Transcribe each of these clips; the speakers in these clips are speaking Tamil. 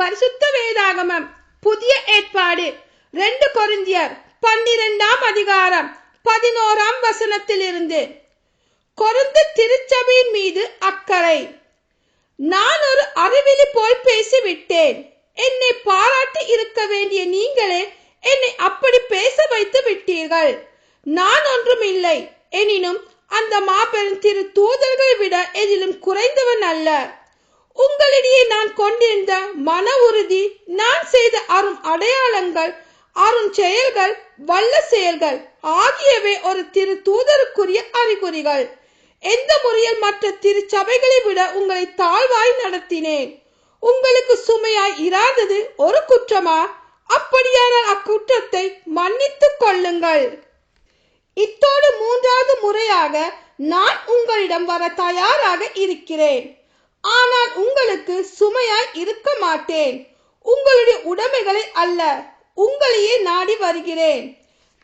பரிசுத்த வேதாகமம். புதிய ஏற்பாடு. ரெண்டு கொரிந்தியர் பன்னிரெண்டாம் அதிகாரம் பதினோராம் வசனத்திலிருந்து. கொருந்து திருச்சபையின் மீது அக்கறை. நான் ஒரு அறிவிலி போல் பேசிவிட்டேன். என்னை பாராட்டி இருக்க வேண்டிய நீங்களே என்னை அப்படி பேச வைத்து விட்டீர்கள். நான் ஒன்றும் இல்லை. எனினும் அந்த மாபெரும் திரு தூதர்களை விட எதிலும் குறைந்தவன் அல்ல. உங்களிடையே நான் கொண்டிருந்த மன உறுதி நான் செய்த அரும் அடையாளங்கள் அரும் செயல்கள் வல்ல செயல்கள் ஆகியவை ஒரு திரு தூதருக்குரிய அறிகுறிகள். எந்த முறையில் மற்ற திருச்சபைகளை விட உங்களை தாழ்வாய் நடத்தினேன்? உங்களுக்கு சுமையாய் இராதது ஒரு குற்றமா? அப்படியானால் அக்குற்றத்தை மன்னித்துக் கொள்ளுங்கள். இத்தோடு மூன்றாவது முறையாக நான் உங்களிடம் வர தயாராக இருக்கிறேன். ஆனால் உங்களுக்கு சுமையாய் இருக்க மாட்டேன். உங்களுடைய உடைமைகளை அல்ல உங்களையே நாடி வருகிறேன்.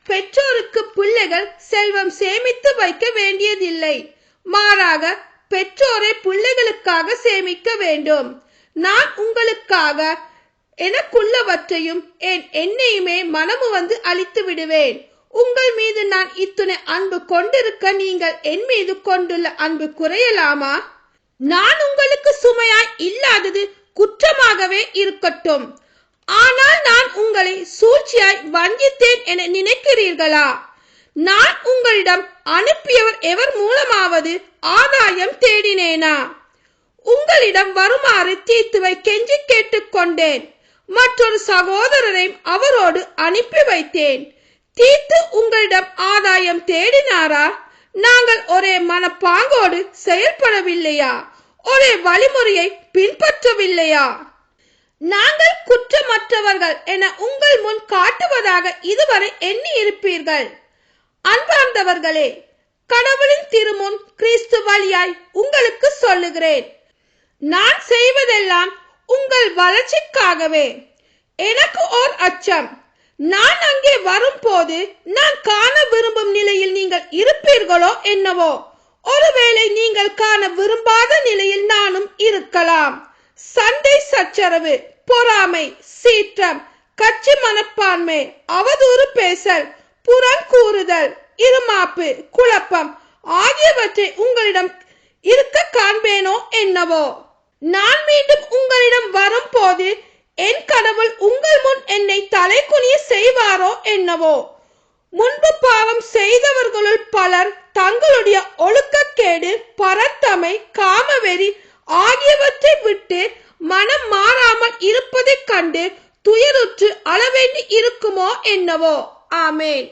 பெற்றோருக்கு பிள்ளைகள் செல்வம் சேமித்து வைக்க வேண்டியதில்லை. மாறாக பெற்றோரை பிள்ளைகளுக்காக சேமிக்க வேண்டும். நான் உங்களுக்காக எனக்குள்ளவற்றையும் என் என்னையுமே மனமு வந்து அழித்து விடுவேன். உங்கள் மீது நான் இத்துணை அன்பு கொண்டிருக்க நீங்கள் என் மீது கொண்டுள்ள அன்பு குறையலாமா? நான் உங்கள் சுமையாய் இல்லாதது குற்றமாகவே இருக்கட்டும். ஆனால் நான் உங்களை சூழ்ச்சியாய் வஞ்சித்தேன் என நினைக்கிறீர்களா? நான் உங்களிடம் அனுப்பியவர் எவர் மூலமாவது ஆதாயம் தேடினேனா? உங்களிடம் வருமாறு தீத்துவை கெஞ்சி கேட்டுக்கொண்டேன் மற்றொரு சகோதரரையும் அவரோடு அனுப்பி வைத்தேன். தீத்து உங்களிடம் ஆதாயம் தேடினாரா? நாங்கள் ஒரே மனப்பாங்கோடு செயல்படவில்லையா? ஒரே வழிமுறையை பின்பற்றவில்லையா? நாங்கள் குற்றமற்றவர்கள் என உங்கள் முன் காட்டுவதாக இதுவரை எண்ணி இருப்பீர்கள் அன்பார்ந்தவர்களே கடவுளின் திருமுன் கிறிஸ்து வழியாய் உங்களுக்கு சொல்லுகிறேன். நான் செய்வதெல்லாம் உங்கள் வளர்ச்சிக்காகவே. எனக்கு ஓர் அச்சம். நான் அங்கே வரும்போது நான் காண விரும்பும் நிலையில் நீங்கள் இருப்பீர்களோ என்னவோ? ஒருவேளை நீங்கள் காண விரும்பாத இருக்கலாம். சண்டை சச்சரவு பொறாமை சீற்றம் கட்சி மனப்பான்மை அவதூறு பேசல் புறம் கூறுதல் இருமாப்பு குழப்பம் ஆகியவற்றை உங்களிடம் இருக்க காண்பேனோ என்னவோ? நான் மீண்டும் உங்களிடம் வரும் போது என் கடவுள் உங்கள் முன் என்னை தலை குனிய செய்வாரோ என்னவோ? முன்பு பாவம் செய்தவர்களுள் பலர் தங்களுடைய ஒழுக்கக்கேடு பரத்தமை காமவெறி ஆகியவற்றை விட்டு மனம் மாறாமல் இருப்பதைக் கண்டு துயருற்று அளவேண்டி இருக்குமோ என்னவோ. ஆமேன்.